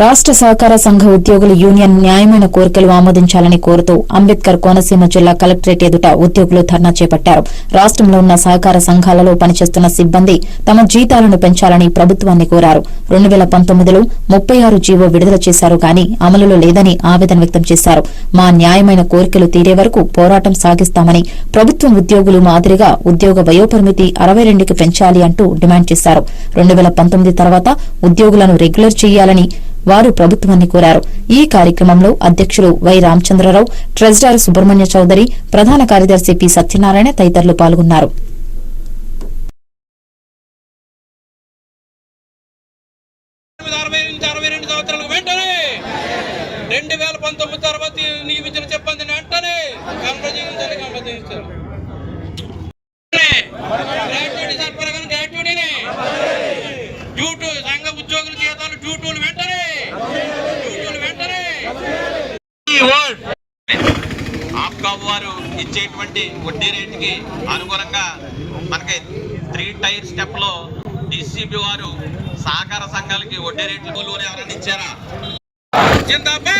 రాష్ట్ర సహకార సంఘ ఉద్యోగుల యూనియన్ న్యాయమైన కోరికలు ఆమోదించాలని కోరుతూ అంబేద్కర్ కోనసీమ జిల్లా కలెక్టరేట్ ఎదుట ఉద్యోగులు ధర్నా చేపట్టారు. రాష్ట్రంలో ఉన్న సహకార సంఘాలలో పనిచేస్తున్న సిబ్బంది తమ జీతాలను పెంచాలని ప్రభుత్వాన్ని కోరారు. రెండు వేల పంతొమ్మిదిలో ముప్పై ఆరు జీవో విడుదల చేశారు గాని అమలులో లేదని ఆవేదన వ్యక్తం చేశారు. మా న్యాయమైన కోరికలు తీరే వరకు పోరాటం సాగిస్తామని ప్రభుత్వం ఉద్యోగులు మాదిరిగా ఉద్యోగ వయోపరిమితి అరవై రెండుకి పెంచాలి అంటూ డిమాండ్ చేశారు. రెండు వేల పంతొమ్మిది తర్వాత ఉద్యోగులను రెగ్యులర్ చేయాలని వారు ప్రభుత్వాన్ని కోరారు. ఈ కార్యక్రమంలో అధ్యక్షులు వై రామచంద్రరావు ట్రెజరర్ సుబ్రహ్మణ్య చౌదరి ప్రధాన కార్యదర్శి పి సత్యనారాయణ తదితరులు పాల్గొన్నారు. రెండు రెండు వేల పంతొమ్మిది వారు ఇచ్చేటువంటి వడ్డీ రేటుకి అనుగుణంగా మనకి త్రీ టైర్ స్టెప్లో డిసిబి వారు సహకార సంఘాలకి వడ్డీ రేట్లు ఎవరైనా ఇచ్చారా?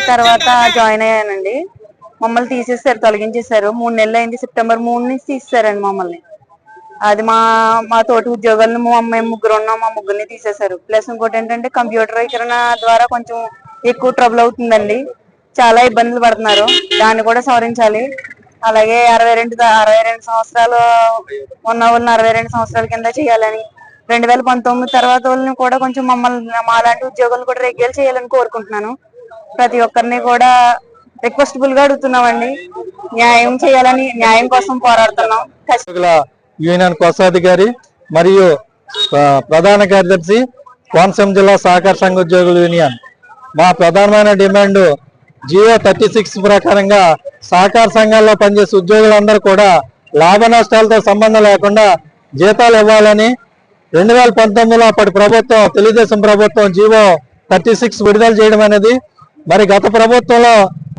తర్వాత. జాయిన్ అయ్యానండి. మమ్మల్ని తీసేస్తారు తొలగించేశారు. మూడు నెలలు అయింది సెప్టెంబర్ మూడు నుంచి తీసేశారండి మమ్మల్ని. అది మా మా తోటి ఉద్యోగాలను మేము ముగ్గురు ఉన్నాం మా ముగ్గురిని తీసేశారు. ప్లస్ ఇంకోటి ఏంటంటే కంప్యూటరీకరణ ద్వారా కొంచెం ఎక్కువ ట్రబుల్ అవుతుందండి. చాలా ఇబ్బందులు పడుతున్నారు. దాన్ని కూడా సవరించాలి. అలాగే అరవై రెండు అరవై రెండు సంవత్సరాలు ఉన్న వాళ్ళని అరవై రెండు సంవత్సరాల కింద చేయాలని రెండు వేల పంతొమ్మిది తర్వాత వాళ్ళని కూడా కొంచెం మమ్మల్ని మాలాంటి ఉద్యోగులను కూడా రెగ్యులర్ చేయాలని కోరుకుంటున్నాను. ప్రతి ఒక్కరిని కూడా రిక్వెస్టబుల్గా అడుగుతున్నామండి. న్యాయం చేయాలని న్యాయం కోసం పోరాడుతున్నాం. యూనియన్ కోశాధికారి మరియు ప్రధాన కార్యదర్శి కోనసీమ జిల్లా సహకార సంఘ ఉద్యోగుల యూనియన్. మా ప్రధానమైన డిమాండ్ జియో థర్టీ సిక్స్ ప్రకారంగా సహకార సంఘాల్లో పనిచేసే ఉద్యోగులందరూ కూడా లాభ నష్టాలతో సంబంధం లేకుండా జీతాలు ఇవ్వాలని రెండు వేల పంతొమ్మిదిలో అప్పటి ప్రభుత్వం తెలుగుదేశం ప్రభుత్వం జీవో థర్టీ సిక్స్ విడుదల చేయడం అనేది. మరి గత ప్రభుత్వంలో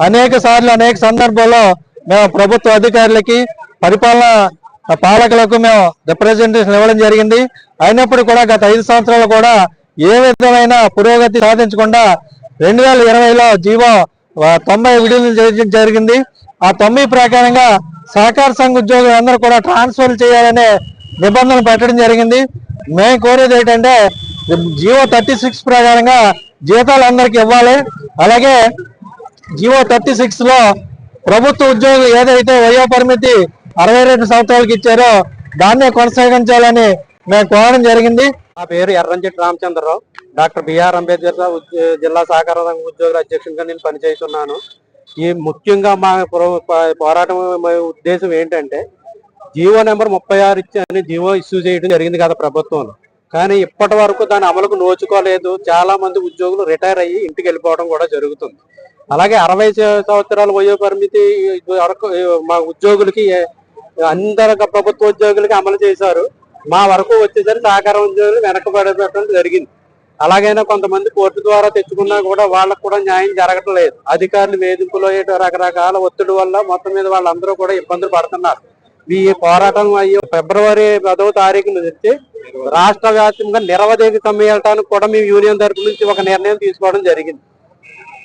అనేక సార్లు అనేక సందర్భాల్లో మేము ప్రభుత్వ అధికారులకి పరిపాలన పాలకులకు మేము రిప్రజెంటేషన్ ఇవ్వడం జరిగింది. అయినప్పుడు కూడా గత ఐదు సంవత్సరాలు కూడా ఏ విధమైన పురోగతి సాధించకుండా రెండు వేల ఇరవైలో జీవో తొంభై విడుదల చేయడం జరిగింది. ఆ తొంభై ప్రకారంగా సహకార సంఘ ఉద్యోగులు అందరూ కూడా ట్రాన్స్ఫర్ చేయాలనే నిబంధనలు పెట్టడం జరిగింది. మేము కోరేది ఏంటంటే జియో థర్టీ సిక్స్ ప్రకారంగా జీతాలు అందరికి ఇవ్వాలి. అలాగే జియో థర్టీ సిక్స్లో ప్రభుత్వ ఉద్యోగులు ఏదైతే వయో పరిమితి అరవై రెండు సంవత్సరాలకి ఇచ్చారో దాన్నే కొనసాగించాలని మేము కోరడం జరిగింది. నా పేరు Erramchetti Ramachandrarao. Doctor B R Ambedkar జిల్లా సహకార సంఘం ఉద్యోగుల అధ్యక్షునిగా నేను పనిచేస్తున్నాను. ఈ ముఖ్యంగా మా పోరాటం ఉద్దేశం ఏంటంటే జీవో నెంబర్ ముప్పై ఆరు ఇచ్చి అని జీవో ఇష్యూ చేయడం జరిగింది కదా ప్రభుత్వంలో. కానీ ఇప్పటి వరకు దాని అమలుకు నోచుకోలేదు. చాలా మంది ఉద్యోగులు రిటైర్ అయ్యి ఇంటికి వెళ్ళిపోవడం కూడా జరుగుతుంది. అలాగే అరవై సంవత్సరాల వయో పరిమితి వరకు మా ఉద్యోగులకి అందరు ప్రభుత్వ ఉద్యోగులకి అమలు చేశారు. మా వరకు వచ్చేసరికి సహకార ఉద్యోగులు వెనకబడటం జరిగింది. అలాగైనా కొంతమంది కోర్టు ద్వారా తెచ్చుకున్నా కూడా వాళ్ళకు కూడా న్యాయం జరగటం లేదు అధికారులు వేధింపులో ఏటో రకరకాల ఒత్తిడి వల్ల మొత్తం మీద వాళ్ళందరూ కూడా ఇబ్బందులు పడుతున్నారు. ఈ పోరాటం అయ్యో ఫిబ్రవరి పదవ తారీఖున తెచ్చి రాష్ట్ర వ్యాప్తంగా నిరవధిక సమ్మేళటానికి కూడా మేము యూనియన్ తరపు నుంచి ఒక నిర్ణయం తీసుకోవడం జరిగింది.